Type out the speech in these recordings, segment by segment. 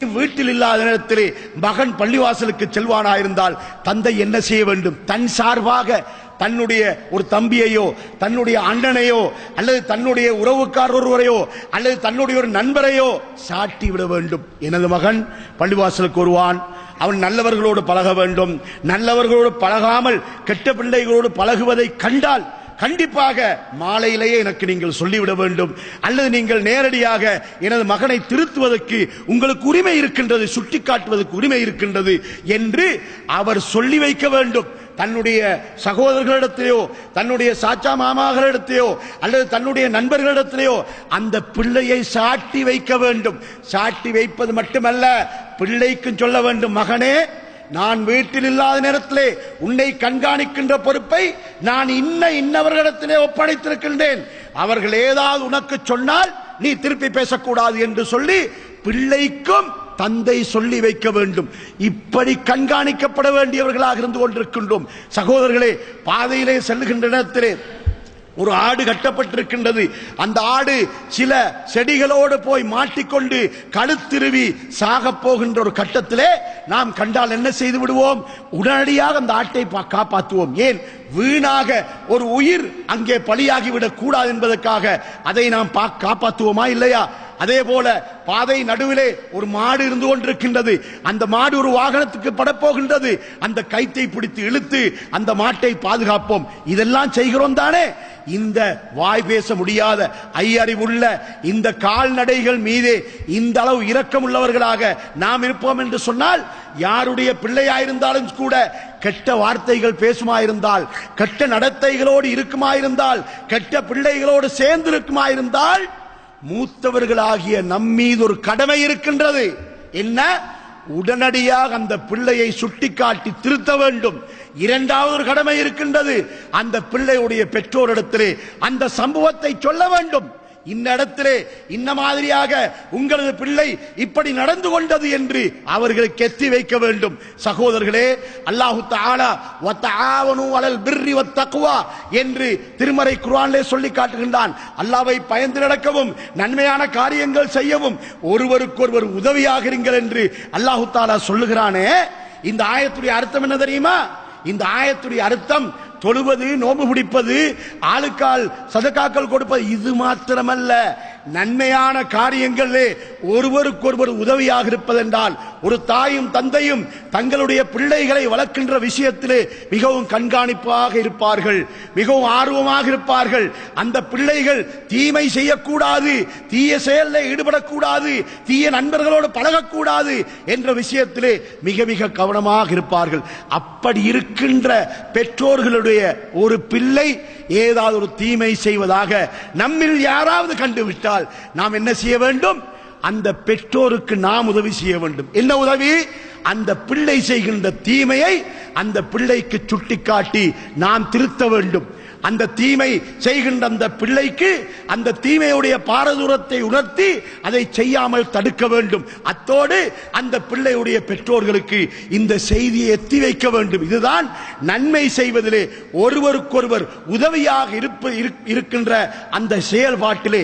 வீட்டில் இல்லாத நேரத்திலே மகன் பள்ளிவாசலுக்கு செல்வானாயிருந்தால் தந்தை என்ன செய்ய வேண்டும்? தன் சார்பாக தன்னுடைய ஒரு தம்பியையோ தன்னுடைய அண்ணனையோ அல்லது தன்னுடைய உறவுக்கார் ஒருவரையோ அல்லது தன்னுடைய ஒரு நண்பரையோ சாட்டி விட வேண்டும். எனது மகன் பள்ளிவாசலுக்கு வருவான். அவன் நல்லவர்களோடு பழக வேண்டும். நல்லவர்களோடு பழகாமல் கெட்ட பிள்ளைகளோடு பழகுவதை கண்டால் கண்டிப்பாக மாலையிலேயே எனக்கு நீங்கள் சொல்லிவிட வேண்டும். அல்லது நீங்கள் நேரடியாக எனது மகனை திருத்துவதற்கு உங்களுக்கு உரிமை இருக்கின்றது சுட்டிக்காட்டுவதற்கு உரிமை இருக்கின்றது என்று அவர் சொல்லி வைக்க வேண்டும். தன்னுடைய சகோதரர்களிடத்திலேயோ தன்னுடைய சாச்சா மாமாகளிடத்தையோ அல்லது தன்னுடைய நண்பர்களிடத்திலேயோ அந்த பிள்ளையை சாட்டி வைக்க வேண்டும். சாட்டி வைப்பது மட்டுமல்ல பிள்ளைக்கும் சொல்ல வேண்டும் மகனே நான் வீட்டில் இல்லாத நேரத்திலே உன்னை கண்காணிக்கின்ற பொறுப்பை நான் இன்ன இன்னவர்களிடத்திலே ஒப்படைத்திருக்கின்றேன். அவர்கள் ஏதாவது உனக்கு சொன்னால் நீ திருப்பி பேசக்கூடாது என்று சொல்லி பிள்ளைக்கும் தந்தை சொல்லி வைக்க வேண்டும். இப்படி கண்காணிக்கப்பட வேண்டியவர்களாக இருந்து கொண்டிருக்கின்றோம். சகோதரர்களே பாதையிலே செல்லுகின்ற இடத்திலே ஒரு ஆடு கட்டப்பட்டிருக்கின்றது. அந்த ஆடு சில செடிகளோடு போய் மாட்டிக்கொண்டு கழுத்திருவி சாகப் போகின்ற ஒரு கட்டத்திலே நாம் கண்டால் என்ன செய்து விடுவோம்? உடனடியாக அந்த ஆட்டை காப்பாற்றுவோம். ஏன்? வீணாக ஒரு உயிர் அங்கே பலியாகிவிடக் கூடாது என்பதற்காக. அதை நாம் காப்பாற்றுவோமா இல்லையா? அதே போல பாதை நடுவிலே ஒரு மாடு இருந்து கொண்டிருக்கின்றது. அந்த மாடு ஒரு வாகனத்துக்கு படப்போகின்றது. அந்த கைத்தை பிடித்து இழுத்து அந்த மாட்டை பாதுகாப்போம். இதெல்லாம் செய்கிறோம் தானே? இந்த வாய் பேச முடியாத ஐயறிவுள்ள இந்த கால்நடைகள் மீதே இந்த அளவு இரக்கம் உள்ளவர்களாக நாம் இருப்போம் என்று சொன்னால் யாருடைய பிள்ளையாயிருந்தாலும் கூட கெட்ட வார்த்தைகள் பேசுமாயிருந்தால் கெட்ட நடத்தைகளோடு இருக்குமாயிருந்தால் கெட்ட பிள்ளைகளோடு சேர்ந்து இருக்குமாயிருந்தால் மூத்தவர்களாகிய நம்மீது ஒரு கடமை இருக்கின்றது. என்ன? உடனடியாக அந்த பிள்ளையை சுட்டிக்காட்டி திருத்த வேண்டும். இரண்டாவது ஒரு கடமை இருக்கின்றது. அந்த பிள்ளையுடைய பெற்றோரிடத்திலே அந்த சம்பவத்தை சொல்ல வேண்டும். இந்த இடத்திலே இந்த மாதிரியாக உங்களது பிள்ளை இப்படி நடந்து கொண்டது என்று அவர்களுக்கு எத்தி வைக்க வேண்டும். சகோதரர்களே அல்லாஹு தஆலா அலல் பிர்ரி வத்தக்வா என்று திருமறை குரானிலே சொல்லி காட்டுகின்றான். அல்லாவை பயந்து நடக்கவும் நன்மையான காரியங்கள் செய்யவும் ஒருவருக்கொருவர் உதவியாக இருங்கள் என்று அல்லாஹு தாலா சொல்லுகிறானே. இந்த ஆயத்துடைய அர்த்தம் என்ன தெரியுமா? இந்த ஆயத்துடைய அர்த்தம் தொழுவது நோம்பு பிடிப்பது ஆளுக்கால் சதக்காக்கள் கொடுப்பது இது மாத்திரமல்ல. நன்மையான காரியங்களிலே ஒருவருக்கொருவர் உதவியாக இருப்பதென்றால் ஒரு தாயும் தந்தையும் தங்களுடைய பிள்ளைகளை வளர்க்கின்ற விஷயத்திலே மிகவும் கண்காணிப்பாக இருப்பார்கள் மிகவும் ஆர்வமாக இருப்பார்கள். அந்த பிள்ளைகள் தீமை செய்யக்கூடாது தீய செயலில் ஈடுபடக்கூடாது தீய நண்பர்களோடு பழகக்கூடாது என்ற விஷயத்திலே மிக மிக கவனமாக இருப்பார்கள். அப்படி இருக்கின்ற பெற்றோர்களுடைய ஒரு பிள்ளை ஏதாவது ஒரு தீமை செய்வதாக நம்மில் யாராவது கண்டுவிட்டார் என்றால் நாம் என்ன செய்ய வேண்டும்? அந்த பெற்றோருக்கு நாம் உதவி செய்ய வேண்டும். என்ன உதவி? அந்த பிள்ளை செய்கின்ற தீமையை அந்த பிள்ளைக்கு சுட்டிக்காட்டி நாம் திருத்த வேண்டும். அந்த தீமை செய்கின்ற அந்த பிள்ளைக்கு அந்த தீமையுடைய பாரதூரத்தை உணர்த்தி அதை செய்யாமல் தடுக்க வேண்டும். அத்தோடு அந்த பிள்ளையுடைய பெற்றோர்களுக்கு இந்த செய்தியை எத்தி வைக்க வேண்டும். இதுதான் நன்மை செய்வதிலே ஒருவருக்கொருவர் உதவியாக இருப்ப இருக்கின்ற அந்த செயல்பாட்டிலே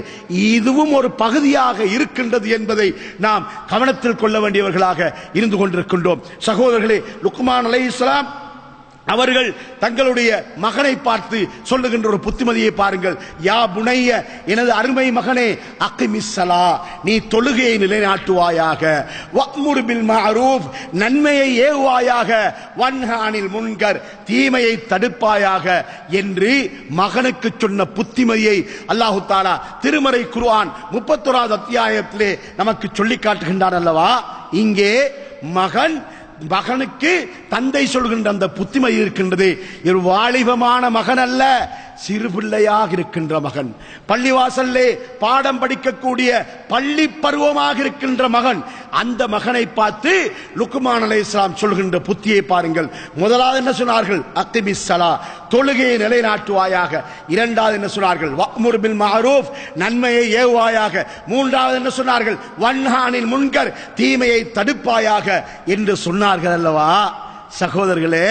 இதுவும் ஒரு பகுதியாக இருக்கின்றது என்பதை நாம் கவனத்தில் கொள்ள வேண்டியவர்களாக இருந்து கொண்டிருக்கின்றோம். சகோதரர்களே லுக்மான் அலை அவர்கள் தங்களுடைய மகனை பார்த்து சொல்லுகின்ற ஒரு புத்திமதியை பாருங்கள். யா புனைய எனது அருமை மகனே அக்கிமிஸ்ஸலா நீ தொழுகையை நிலைநாட்டுவாயாக. வக்முர் மஅரூஃப் நன்மையை ஏவுவாயாக. வன்ஹானில் முன்கர் தீமையை தடுப்பாயாக என்று மகனுக்கு சொன்ன புத்திமதியை அல்லாஹு தாலா திருமறை குருவான் முப்பத்தோராவது அத்தியாயத்திலே நமக்கு சொல்லி காட்டுகின்றான் அல்லவா? இங்கே மகன் மகனுக்கு தந்தை சொல்கின்ற அந்த புத்திமை இருக்கின்றது. இவர் வாலிபமான மகன் அல்ல சிறு பிள்ளையாக இருக்கின்ற மகன். பள்ளிவாசல்லே பாடம் படிக்கக்கூடிய பள்ளி பருவமாக இருக்கின்ற மகன். அந்த மகனை பார்த்து லுக்குமான் அலை இஸ்லாம் சொல்கின்ற புத்தியை பாருங்கள். முதலாவது என்ன சொன்னார்கள்? அக்திமிஸ்ஸலா தொழுகையை நிலைநாட்டுவாயாக. இரண்டாவது என்ன சொன்னார்கள்? வக்முர் பில் நன்மையை ஏவுவாயாக. மூன்றாவது என்ன சொன்னார்கள்? வன்ஹானில் முன்கர் தீமையை தடுப்பாயாக என்று சொன்னார்கள் அல்லவா? சகோதரர்களே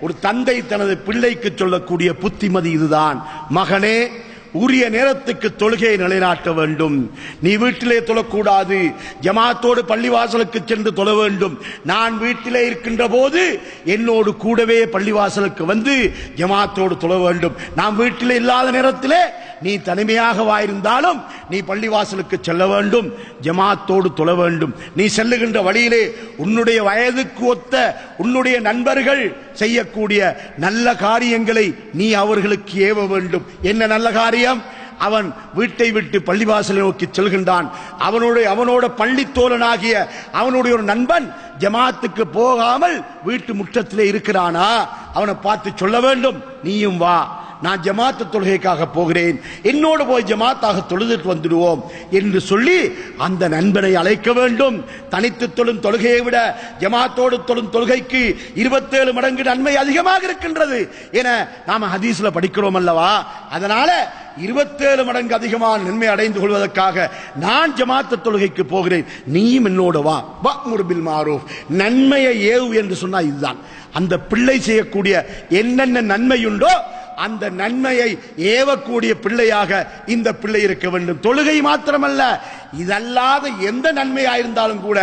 ஒரு தந்தை தனது பிள்ளைக்கு சொல்லக்கூடிய புத்திமதி இதுதான். மகனே உரிய நேரத்துக்கு தொழுகையை நிலைநாட்ட வேண்டும். நீ வீட்டிலே தொழக்கூடாது. ஜமாத்தோடு பள்ளிவாசலுக்கு சென்று தொழ வேண்டும். நான் வீட்டிலே இருக்கின்ற போது என்னோடு கூடவே பள்ளிவாசலுக்கு வந்து ஜமாத்தோடு தொழ வேண்டும். நாம் வீட்டிலே இல்லாத நேரத்திலே நீ தனிமையாக வாயிருந்தாலும் நீ பள்ளிவாசலுக்கு செல்ல வேண்டும் ஜமாத்தோடு தொழ வேண்டும். நீ செல்லுகின்ற வழியிலே உன்னுடைய வயதுக்கு ஒத்த உன்னுடைய நண்பர்கள் செய்யக்கூடிய நல்ல காரியங்களை நீ அவர்களுக்கு ஏவ வேண்டும். என்ன நல்ல காரியம்? அவன் வீட்டை விட்டு பள்ளிவாசலை நோக்கி செல்கின்றான். அவனுடைய அவனோட பள்ளித்தோழனாகிய அவனுடைய ஒரு நண்பன் ஜமாத்துக்கு போகாமல் வீட்டு முற்றத்திலே இருக்கிறானா? அவனை பார்த்து சொல்ல வேண்டும். நீயும் வா. நான் ஜமாத்து தொழுகைக்காக போகிறேன். என்னோடு போய் ஜமாத்தாக தொழுதுட்டு வந்துடுவோம் என்று சொல்லி அந்த நண்பனை அழைக்க வேண்டும். தனித்து தொழும் தொழுகையை விட ஜமாத்தோடு தொழும் தொழுகைக்கு இருபத்தேழு மடங்கு நன்மை அதிகமாக இருக்கின்றது என நாம ஹதீஸ்ல படிக்கிறோம் அல்லவா? அதனால இருபத்தேழு மடங்கு அதிகமான நன்மை அடைந்து கொள்வதற்காக நான் ஜமாத்து தொழுகைக்கு போகிறேன். நீயும் என்னோட வா. முருபில் மாரூஃப் நன்மையை ஏவு என்று சொன்னா இதுதான். அந்த பிள்ளை செய்யக்கூடிய என்னென்ன நன்மையுண்டோ அந்த நன்மையை ஏவக்கூடிய பிள்ளையாக இந்த பிள்ளை இருக்க வேண்டும். தொழுகை மாத்திரமல்ல. இதல்லாத எந்த நன்மையாயிருந்தாலும் கூட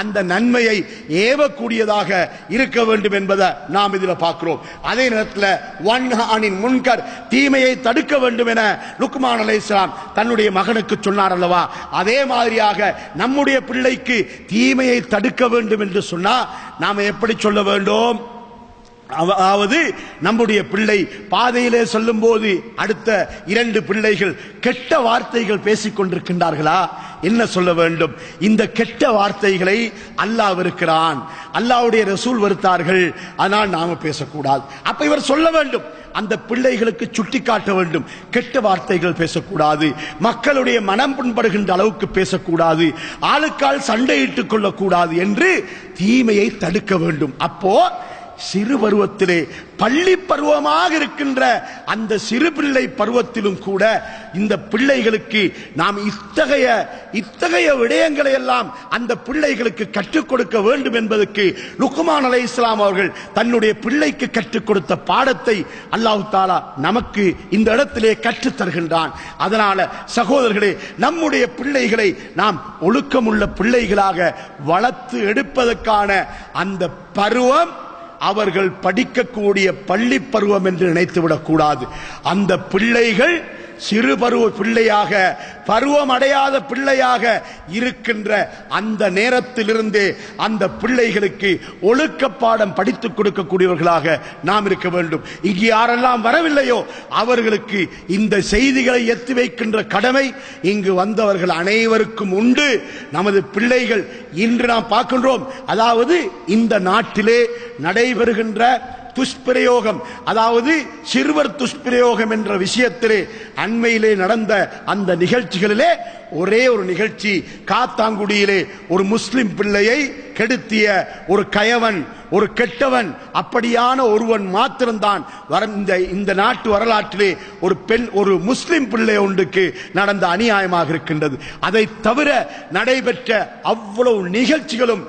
அந்த நன்மையை ஏவக்கூடியதாக இருக்க வேண்டும் என்பதை நாம் இதில் பார்க்கிறோம். அதே நேரத்தில் ஒன் ஆனின் முன்கர் தீமையை தடுக்க வேண்டும் என லுக்மான் அலை இஸ்லாம் தன்னுடைய மகனுக்கு சொன்னார் அல்லவா? அதே மாதிரியாக நம்முடைய பிள்ளைக்கு தீமையை தடுக்க வேண்டும் என்று சொன்னால் நாம் எப்படி சொல்ல வேண்டும்? அதாவது நம்முடைய பிள்ளை பாதையிலே சொல்லும் போது அடுத்த இரண்டு பிள்ளைகள் கெட்ட வார்த்தைகள் பேசிக் கொண்டிருக்கின்றார்களா? என்ன சொல்ல வேண்டும்? இந்த கெட்ட வார்த்தைகளை அல்லாஹ் இருக்கிறான் அல்லாஹ்வுடைய ரசூல் வருத்தார்கள் ஆனால் நாம பேசக்கூடாது. அப்ப இவர் சொல்ல வேண்டும். அந்த பிள்ளைகளுக்கு சுட்டி காட்ட வேண்டும். கெட்ட வார்த்தைகள் பேசக்கூடாது. மக்களுடைய மனம் புண்படுகின்ற அளவுக்கு பேசக்கூடாது. ஆளுக்கால் சண்டையிட்டுக் கொள்ளக்கூடாது என்று தீமையை தடுக்க வேண்டும். அப்போ சிறு பருவத்திலே பள்ளி பருவமாக இருக்கின்ற அந்த சிறு பிள்ளை பருவத்திலும் கூட இந்த பிள்ளைகளுக்கு நாம் இத்தகைய இத்தகைய விடயங்களை எல்லாம் அந்த பிள்ளைகளுக்கு கற்றுக் கொடுக்க வேண்டும் என்பதற்கு லுக்குமான் அலை இஸ்லாம் அவர்கள் தன்னுடைய பிள்ளைக்கு கற்றுக் கொடுத்த பாடத்தை அல்லாஹு தாலா நமக்கு இந்த இடத்திலே கற்றுத் தருகின்றான். அதனால சகோதரர்களே நம்முடைய பிள்ளைகளை நாம் ஒழுக்கமுள்ள பிள்ளைகளாக வளர்த்து எடுப்பதற்கான அந்த பருவம் அவர்கள் படிக்கக்கூடிய பள்ளி பருவம் என்று நினைத்துவிடக் கூடாது அந்த பிள்ளைகள் சிறு பருவ பிள்ளையாக பருவம் அடையாத பிள்ளையாக இருக்கின்ற அந்த நேரத்திலிருந்தே அந்த பிள்ளைகளுக்கு ஒழுக்க பாடம் படித்துக் கொடுக்கக்கூடியவர்களாக நாம் இருக்க வேண்டும். இங்கு யாரெல்லாம் வரவில்லையோ அவர்களுக்கு இந்த செய்திகளை எத்தி வைக்கின்ற கடமை இங்கு வந்தவர்கள் அனைவருக்கும் உண்டு. நமது பிள்ளைகள் இன்று நாம் பார்க்கின்றோம். அதாவது இந்த நாட்டிலே நடைபெறுகின்ற துஷ்பிரயோகம். அதாவது சிறுவர் துஷ்பிரயோகம் என்ற விஷயத்திலே அண்மையிலே நடந்த அந்த நிகழ்ச்சிகளிலே ஒரே ஒரு நிகழ்ச்சி. காத்தாங்குடியிலே ஒரு முஸ்லிம் பிள்ளையை கெடுத்திய ஒரு கயவன் ஒரு கெட்டவன் அப்படியான ஒருவன் மாத்திரம்தான் இந்த இந்த நாட்டு வரலாற்றிலே ஒரு பெண் ஒரு முஸ்லிம் பிள்ளை ஒன்றுக்கு நடந்த அநியாயமாக இருக்கின்றது. அதை தவிர நடைபெற்ற அவ்வளவு நிகழ்ச்சிகளும்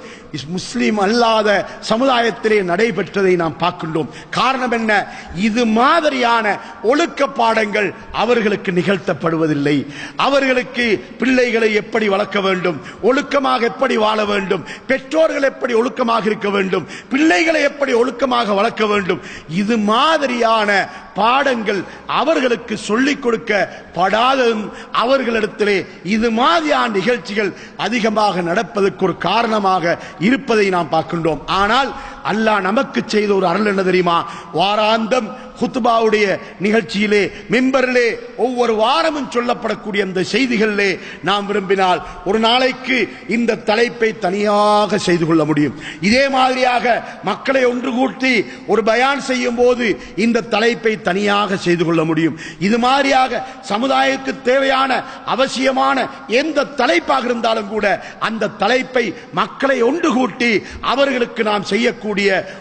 முஸ்லீம் அல்லாத சமுதாயத்திலே நடைபெற்றதை நாம் பார்க்கின்றோம். காரணம் என்ன? இது மாதிரியான ஒழுக்க பாடங்கள் அவர்களுக்கு நிகழ்த்தப்படுவதில்லை. அவர்களுக்கு பிள்ளைகளை எப்படி வளர்க்க வேண்டும்? ஒழுக்கமாக எப்படி வாழ வேண்டும்? பெற்றோர்கள் எப்படி ஒழுக்கமாக இருக்க வேண்டும்? பிள்ளைகளை எப்படி ஒழுக்கமாக வளர்க்க வேண்டும்? இது மாதிரியான பாடங்கள் அவர்களுக்கு சொல்லிக் கொடுக்க படாததும் அவர்களிடத்திலே இது மாதிரியான நிகழ்ச்சிகள் அதிகமாக நடப்பதற்கு ஒரு காரணமாக இருப்பதை நாம் பார்க்கின்றோம். ஆனால் அல்லாஹ் நமக்கு செய்த ஒரு அருள் என்ன தெரியுமா? வாராந்தம் குத்துபாவுடைய நிகழ்ச்சியிலே மிம்பரிலே ஒவ்வொரு வாரமும் சொல்லப்படக்கூடிய அந்த செய்திகளிலே நாம் விரும்பினால் ஒரு நாளைக்கு இந்த தலைப்பை தனியாக செய்து கொள்ள முடியும். இதே மாதிரியாக மக்களை ஒன்று கூட்டி ஒரு பயான் செய்யும் போது இந்த தலைப்பை தனியாக செய்து கொள்ள முடியும். இது மாதிரியாக சமுதாயத்துக்கு தேவையான அவசியமான எந்த தலைப்பாக இருந்தாலும் கூட அந்த தலைப்பை மக்களை ஒன்று கூட்டி அவர்களுக்கு நாம் செய்யக்கூடிய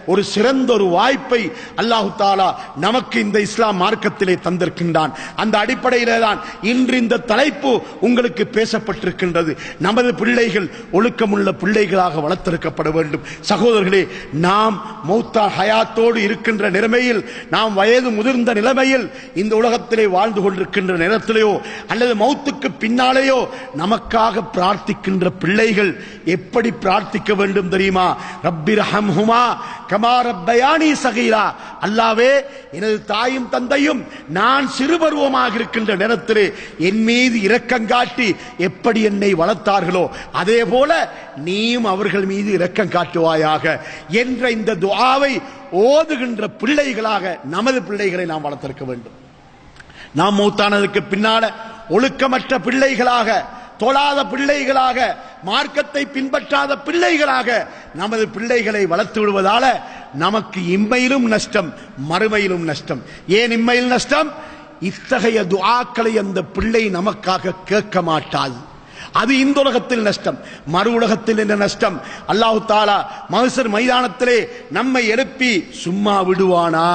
ஒரு சிறந்த ஒரு வாய்ப்பை அல்லாஹு தாலா நமக்கு இந்த இஸ்லாம் மார்க்கத்திலே தந்திருக்கின்றான். அந்த அடிப்படையிலே தான் இன்று இந்த தலைப்பு உங்களுக்கு பேசப்பட்டிருக்கின்றது. நமது பிள்ளைகள் ஒழுக்கமுள்ள பிள்ளைகளாக வளர்த்தெடுக்கப்பட வேண்டும். சகோதரர்களே நாம் மௌத்தா ஹயாத்தோடு இருக்கின்ற நிலைமையில் நாம் வயது முதிர்ந்த நிலைமையில் இந்த உலகத்திலே வாழ்ந்து கொண்டிருக்கின்ற நேரத்திலேயோ அல்லது மௌத்துக்கு பின்னாலேயோ நமக்காக பிரார்த்திக்கின்ற பிள்ளைகள் எப்படி பிரார்த்திக்க வேண்டும் தெரியுமா? ரப்பிர் ஹம்ஹுமா கமாரப்பயானி சகீரா. அல்லாவே எனது தாயும் தந்தையும் நான் சிறுபருவமாக இருக்கின்ற நேரத்திலே என் மீது இரக்கம் காட்டி எப்படி என்னை வளர்த்தார்களோ அதே போல நீயும் அவர்கள் மீது இரக்கம் காட்டுவாயாக என்ற இந்த துவாவை ஓதுகின்ற பிள்ளைகளாக நமது பிள்ளைகளை நாம் வளர்த்திருக்க வேண்டும். நாம் மூத்தானதுக்கு பின்னால ஒழுக்கமற்ற பிள்ளைகளாக தொழாத பிள்ளைகளாக மார்க்கத்தை பின்பற்றாத பிள்ளைகளாக நமது பிள்ளைகளை வளர்த்து விடுவதால நமக்கு இம்மையிலும் நஷ்டம் மறுமையிலும் நஷ்டம். ஏன் இம்மையில் நஷ்டம்? இத்தகைய துஆக்களை அந்த பிள்ளை நமக்காக கேட்க மாட்டாது அது இந்த உலகத்தில் நஷ்டம் மறு உலகத்தில் என்ன நஷ்டம். அல்லாஹு தாலா மகசர் மைதானத்திலே நம்மை எழுப்பி சும்மா விடுவானா?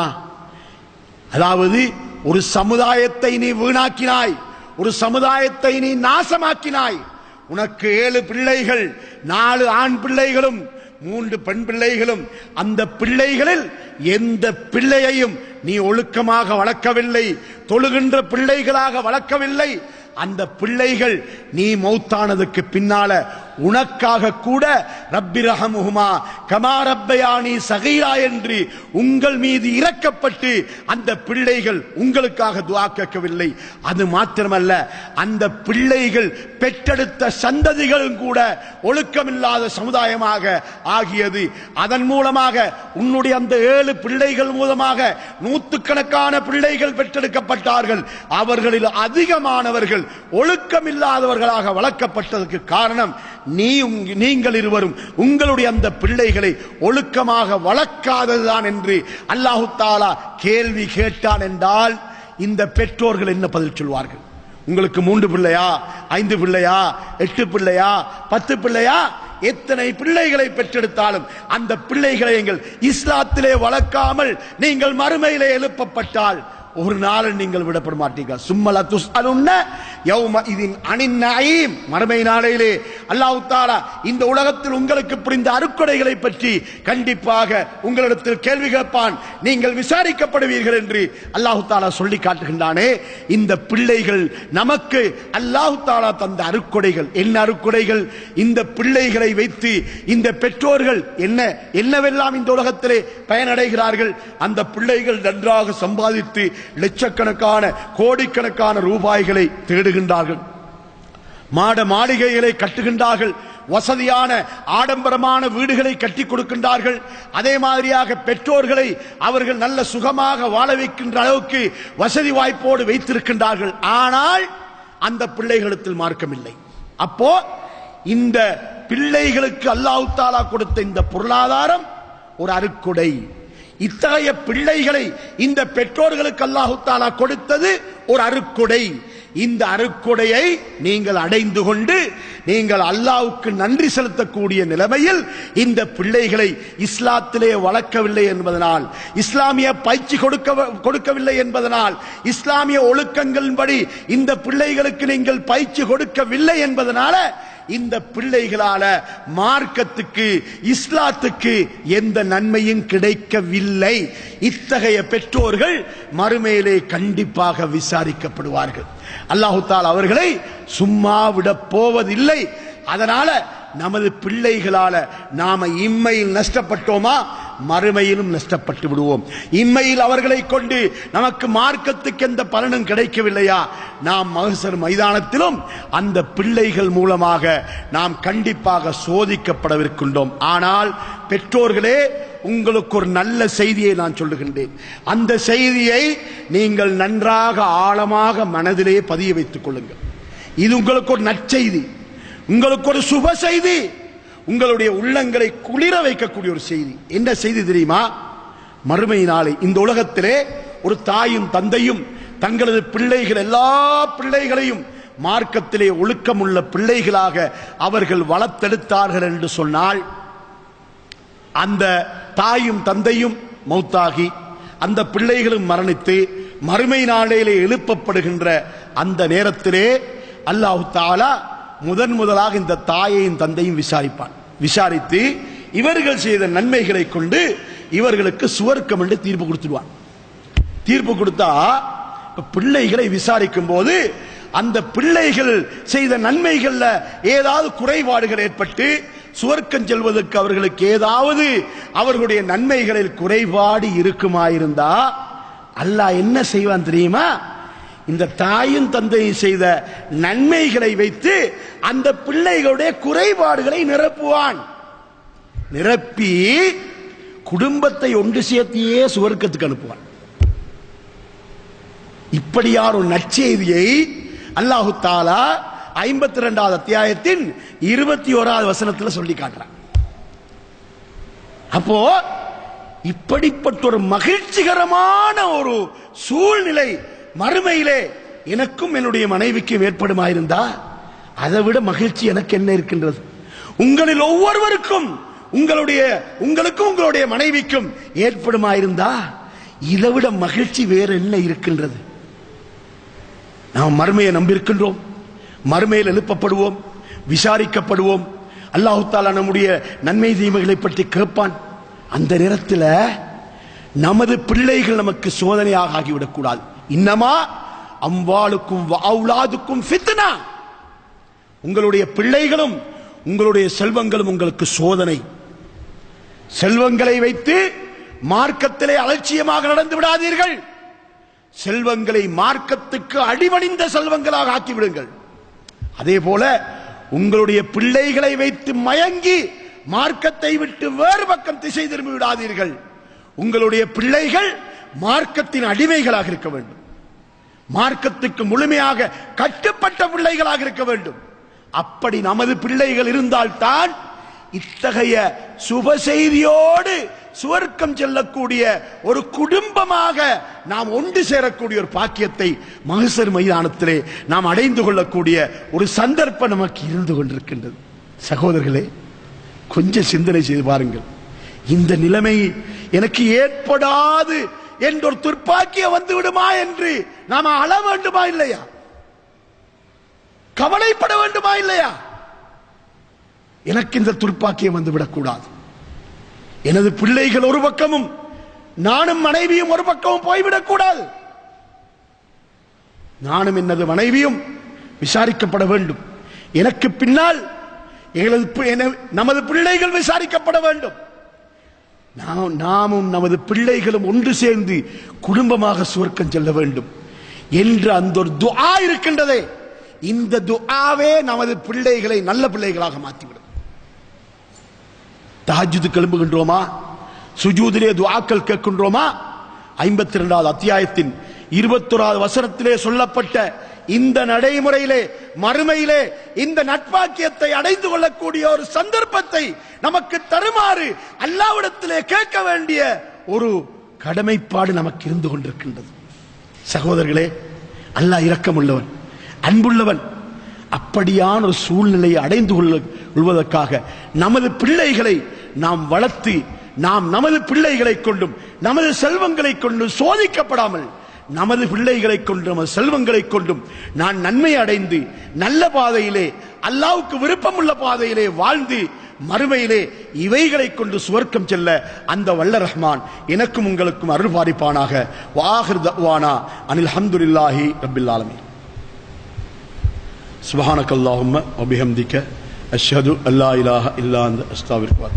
அதாவது ஒரு சமுதாயத்தை நீ வீணாக்கினாய். ஒரு சமுதாயத்தை நீ நாசமாக்கினாய். உனக்கு ஏழு பிள்ளைகள் நாலு ஆண் பிள்ளைகளும் மூன்று பெண் பிள்ளைகளும். அந்த பிள்ளைகளில் எந்த பிள்ளையையும் நீ ஒழுக்கமாக வளர்க்கவில்லை. தொழுகின்ற பிள்ளைகளாக வளர்க்கவில்லை. அந்த பிள்ளைகள் நீ மௌத்தானதுக்கு பின்னால உனக்காக கூட ரப்பி ரஹமுஹுமா கமா ரப்பயானி சகீரா என்று உங்கள் மீது இறக்கப்பட்டு அந்த பிள்ளைகள் உங்களுக்காக துவா கேட்கவில்லை. அது மாத்திரமல்ல அந்த பிள்ளைகள் பெற்றெடுத்த சந்ததிகளும் கூட ஒழுக்கமில்லாத சமுதாயமாக ஆகியது. அதன் மூலமாக உன்னுடைய அந்த ஏழு பிள்ளைகள் மூலமாக நூற்றுக்கணக்கான பிள்ளைகள் பெற்றெடுக்கப்பட்டார்கள். அவர்களில் அதிகமானவர்கள் ஒழுக்கமில்லாதவர்களாக வளர்க்கப்பட்டதற்கு காரணம் நீ நீங்கள் இருவரும் உங்களுடைய அந்த பிள்ளைகளை ஒழுக்கமாக வளர்க்காததுதான் என்று அல்லாஹு தாலா கேள்வி கேட்டான் என்றால் இந்த பெற்றோர்கள் என்ன பதில் சொல்வார்கள்? உங்களுக்கு மூன்று பிள்ளையா? ஐந்து பிள்ளையா? எட்டு பிள்ளையா? பத்து பிள்ளையா? எத்தனை பிள்ளைகளை பெற்றெடுத்தாலும் அந்த பிள்ளைகளை எங்கள் இஸ்லாத்திலே வளர்க்காமல் நீங்கள் மறுமையிலே எழுப்பப்பட்டால் ஒரு நாள் நீங்கள் விடப்பட மாட்டீங்க சும்மல துஸ்அலுன்ன யௌம இதின் அனின் நாயீம். மறுமை நாளையிலே அல்லாஹ் தாலா இந்த உலகத்தில் உங்களுக்கு புரிந்த அருக்கொடைகளை பற்றி கண்டிப்பாக உங்களிடத்தில் கேள்வி கேட்பான். நீங்கள் விசாரிக்கப்படுவீர்கள் என்று அல்லாஹ் தாலா சொல்லி காட்டுகின்றானே. இந்த பிள்ளைகள் நமக்கு அல்லாஹ் தாலா தந்த அருக்கொடைகள் என்ன அருக்கொடைகள் இந்த பிள்ளைகளை வைத்து இந்த பெற்றோர்கள் என்ன என்னவெல்லாம் இந்த உலகத்திலே பயனடைகிறார்கள்? அந்த பிள்ளைகள் நன்றாக சம்பாதித்து லட்சக்கணக்கான கோடிக்கணக்கான ரூபாய்களை தேடுகின்றார்கள். மாட மாளிகைகளை கட்டுகின்றார்கள். வசதியான ஆடம்பரமான வீடுகளை கட்டி கொடுக்கின்றார்கள். அதே மாதிரியாக பெற்றோர்களை அவர்கள் நல்ல சுகமாக வாழ வைக்கின்ற அளவுக்கு வசதி வாய்ப்போடு வைத்திருக்கின்றார்கள். ஆனால் அந்த பிள்ளைகளுக்கு மார்க்கமில்லை. அப்போ இந்த பிள்ளைகளுக்கு அல்லாஹு தாலா கொடுத்த இந்த பொருளாதாரம் ஒரு அருக்குடை இத்தகைய பிள்ளைகளை இந்த பெற்றோர்களுக்கு அல்லாஹு தாலா கொடுத்தது ஒரு அருக்குடை இந்த அருக்குடையை நீங்கள் அடைந்து கொண்டு நீங்கள் அல்லாவுக்கு நன்றி செலுத்தக்கூடிய நிலைமையில் இந்த பிள்ளைகளை இஸ்லாத்திலே வளர்க்கவில்லை என்பதனால் இஸ்லாமிய பயிற்சி கொடுக்க கொடுக்கவில்லை என்பதனால் இஸ்லாமிய ஒழுக்கங்களின்படி இந்த பிள்ளைகளுக்கு நீங்கள் பயிற்சி கொடுக்கவில்லை என்பதனால இந்த பிள்ளைகளால மார்க்கத்துக்கு இஸ்லாத்துக்கு எந்த நன்மையும் கிடைக்கவில்லை. இத்தகைய பெற்றோர்கள் மறுமையிலே கண்டிப்பாக விசாரிக்கப்படுவார்கள். அல்லாஹு தால் அவர்களை சும்மா விட போவதில்லை. அதனால நமது பிள்ளைகளால நாம இம்மையில் நஷ்டப்பட்டோமா? மறுமையிலும் நஷ்டப்பட்டு விடுவோம். இம்மையில் அவர்களை கொண்டு நமக்கு மார்க்கத்துக்கு எந்த பலனும் கிடைக்கவில்லையா? நாம் மகசர் மைதானத்திலும் அந்த பிள்ளைகள் மூலமாக நாம் கண்டிப்பாக சோதிக்கப்படவிருக்கின்றோம். ஆனால் பெற்றோர்களே உங்களுக்கு ஒரு நல்ல செய்தியை நான் சொல்லுகின்றேன். அந்த செய்தியை நீங்கள் நன்றாக ஆழமாக மனதிலே பதிய வைத்துக் கொள்ளுங்கள். இது உங்களுக்கு ஒரு நற்செய்தி. உங்களுக்கு ஒரு சுப செய்தி. உங்களுடைய உள்ளங்களை குளிர வைக்கக்கூடிய ஒரு செய்தி. என்ன செய்தி தெரியுமா? மறுமை நாளை இந்த உலகத்திலே ஒரு தாயும் தந்தையும் தங்களது பிள்ளைகள் எல்லா பிள்ளைகளையும் மார்க்கத்திலே ஒழுக்கமுள்ள பிள்ளைகளாக அவர்கள் வளர்த்தெடுத்தார்கள் என்று சொன்னால் அந்த தாயும் தந்தையும் மௌத்தாகி அந்த பிள்ளைகளும் மரணித்து மறுமை நாளையிலே எழுப்பப்படுகின்ற அந்த நேரத்திலே அல்லாஹு தாலா முதன் முதலாக இந்த தாயையும் தந்தையும் விசாரிப்பான். விசாரித்து இவர்கள் செய்த நன்மைகளை கொண்டு இவர்களுக்கு சுவர்க்கம் என்று தீர்ப்பு கொடுத்துடுவான். தீர்ப்பு கொடுத்தா பிள்ளைகளை விசாரிக்கும் போது அந்த பிள்ளைகள் செய்த நன்மைகள்ல ஏதாவது குறைபாடுகள் ஏற்பட்டு சுவர்க்கம் செல்வதற்கு அவர்களுக்கு ஏதாவது அவர்களுடைய நன்மைகளில் குறைபாடு இருக்குமாயிருந்தா அல்லாஹ் என்ன செய்வான் தெரியுமா? இந்த தாயும் தந்தையும் செய்த நன்மைகளை வைத்து அந்த பிள்ளைகளுடைய குறைபாடுகளை நிரப்புவான். நிரப்பி குடும்பத்தை ஒன்று சேர்த்தியே சுவர்க்கத்துக்கு அனுப்புவான். இப்படியார் ஒரு நற்செய்தியை அல்லாஹு தாலா ஐம்பத்தி ரெண்டாவது அத்தியாயத்தின் இருபத்தி ஓராவது வசனத்தில் சொல்லி காட்டுறான். அப்போ இப்படிப்பட்ட ஒரு மகிழ்ச்சிகரமான ஒரு சூழ்நிலை மறுமையிலே எனக்கும் என்னுடைய மனைவிக்கும் ஏற்படுமாயிருந்தா அதை விட மகிழ்ச்சி எனக்கு என்ன இருக்கின்றது? உங்களில் ஒவ்வொருவருக்கும் உங்களுடைய உங்களுக்கும் உங்களுடைய மனைவிக்கும் ஏற்படுமாயிருந்தா இதை விட மகிழ்ச்சி வேற என்ன இருக்கின்றது? நாம் மறுமையை நம்பியிருக்கின்றோம். மறுமையில் எழுப்பப்படுவோம். விசாரிக்கப்படுவோம். அல்லாஹு தாலா நம்முடைய நன்மை தீமைகளை பற்றி கேட்பான். அந்த நேரத்தில் நமது பிள்ளைகள் நமக்கு சோதனையாக ஆகிவிடக்கூடாது. இன்னமா அம்பாளுக்கும் அவுலாதுக்கும் ஃபித்னா. உங்களுடைய பிள்ளைகளும் உங்களுடைய செல்வங்களும் உங்களுக்கு சோதனை. செல்வங்களை வைத்து மார்க்கத்திலே அலட்சியமாக நடந்து விடாதீர்கள். செல்வங்களை மார்க்கத்துக்கு அடிவணிந்த செல்வங்களாக ஆக்கிவிடுங்கள். அதே போல உங்களுடைய பிள்ளைகளை வைத்து மயங்கி மார்க்கத்தை விட்டு வேறு பக்கம் திசை திரும்பி விடாதீர்கள். உங்களுடைய பிள்ளைகள் மார்க்கத்தின் அடிமைகளாக இருக்க வேண்டும். மார்க்கத்துக்கு முழுமையாக கட்டுப்பட்ட பிள்ளைகளாக இருக்க வேண்டும். அப்படி நமது பிள்ளைகள் இருந்தால்தான் இத்தகைய சுப செய்தியோடு சுவர்க்கம் செல்லக்கூடிய ஒரு குடும்பமாக நாம் ஒன்று சேரக்கூடிய ஒரு பாக்கியத்தை மகசர் மைதானத்திலே நாம் அடைந்து கொள்ளக்கூடிய ஒரு சந்தர்ப்பம் நமக்கு இருந்து கொண்டிருக்கின்றது. சகோதரர்களே கொஞ்சம் சிந்தனை செய்து பாருங்கள். இந்த நிலைமை எனக்கு ஏற்படாது என்ற ஒரு துர்ப்பாக்கியம் வந்து விடுமா என்று நாம அழ வேண்டுமா இல்லையா? கவலைப்பட வேண்டுமா இல்லையா? எனக்கு இந்த துர்ப்பாக்கியம் வந்து விடக்கூடாது. எனது பிள்ளைகள் ஒரு பக்கமும் நானும் மனைவியும் ஒரு பக்கமும் போய்விடக்கூடாது. நானும் எனது மனைவியும் விசாரிக்கப்பட வேண்டும். எனக்கு பின்னால் எங்களது நமது பிள்ளைகள் விசாரிக்கப்பட வேண்டும். நாம் நாமும் நமது பிள்ளைகளும் ஒன்று சேர்ந்து குடும்பமாக சுவர்க்கம் செல்ல வேண்டும். என்று அந்த ஒரு துஆ இருக்கின்றதே இந்த துஆவே நமது பிள்ளைகளை நல்ல பிள்ளைகளாக மாற்றிவிடும். தாஜுது கிளம்புகின்றோமா? சுஜூதிலே துஆக்கள் கேட்கின்றோமா? ஐம்பத்தி இரண்டாவது அத்தியாயத்தின் இருபத்தொராவது வசனத்திலே சொல்லப்பட்ட இந்த நடைமுறையிலே மறுமையிலே இந்த நட்பாக்கியத்தை அடைந்து கொள்ளக்கூடிய ஒரு சந்தர்ப்பத்தை நமக்கு தருமாறு அல்லாவிடத்திலே கேட்க வேண்டிய ஒரு கடமைப்பாடு நமக்கு இருந்து கொண்டிருக்கின்றது. சகோதரர்களே அல்லாஹ் இரக்கமுள்ளவன் அன்புள்ளவன் அப்படியான ஒரு சூழ்நிலையை அடைந்து கொள்ள கொள்வதற்காக நமது பிள்ளைகளை நாம் வளர்த்து நாம் நமது பிள்ளைகளை கொண்டும் நமது செல்வங்களை கொண்டும் சோதிக்கப்படாமல் நமது பிள்ளைகளை கொண்டும் நமது செல்வங்களை கொண்டும் நான் நன்மை அடைந்து நல்ல பாதையிலே அல்லாவுக்கு விருப்பமுள்ள பாதையிலே வாழ்ந்து மறுமையிலே இவைகளை கொண்டு சுவர்க்கம் செல்ல அந்த வல்ல ரஹ்மான் எனக்கும் உங்களுக்கும் அருள் பாதிப்பானாக வாஹிர் தவானா அனில் ஹம்துல்லாஹி ரபில் ஆலமி சுபஹானக அல்லாஹும் அபிஹம்திக்க அஷ்ஹது அல்லா இலாஹ இல்லா அந்த அஸ்தாவிற்கு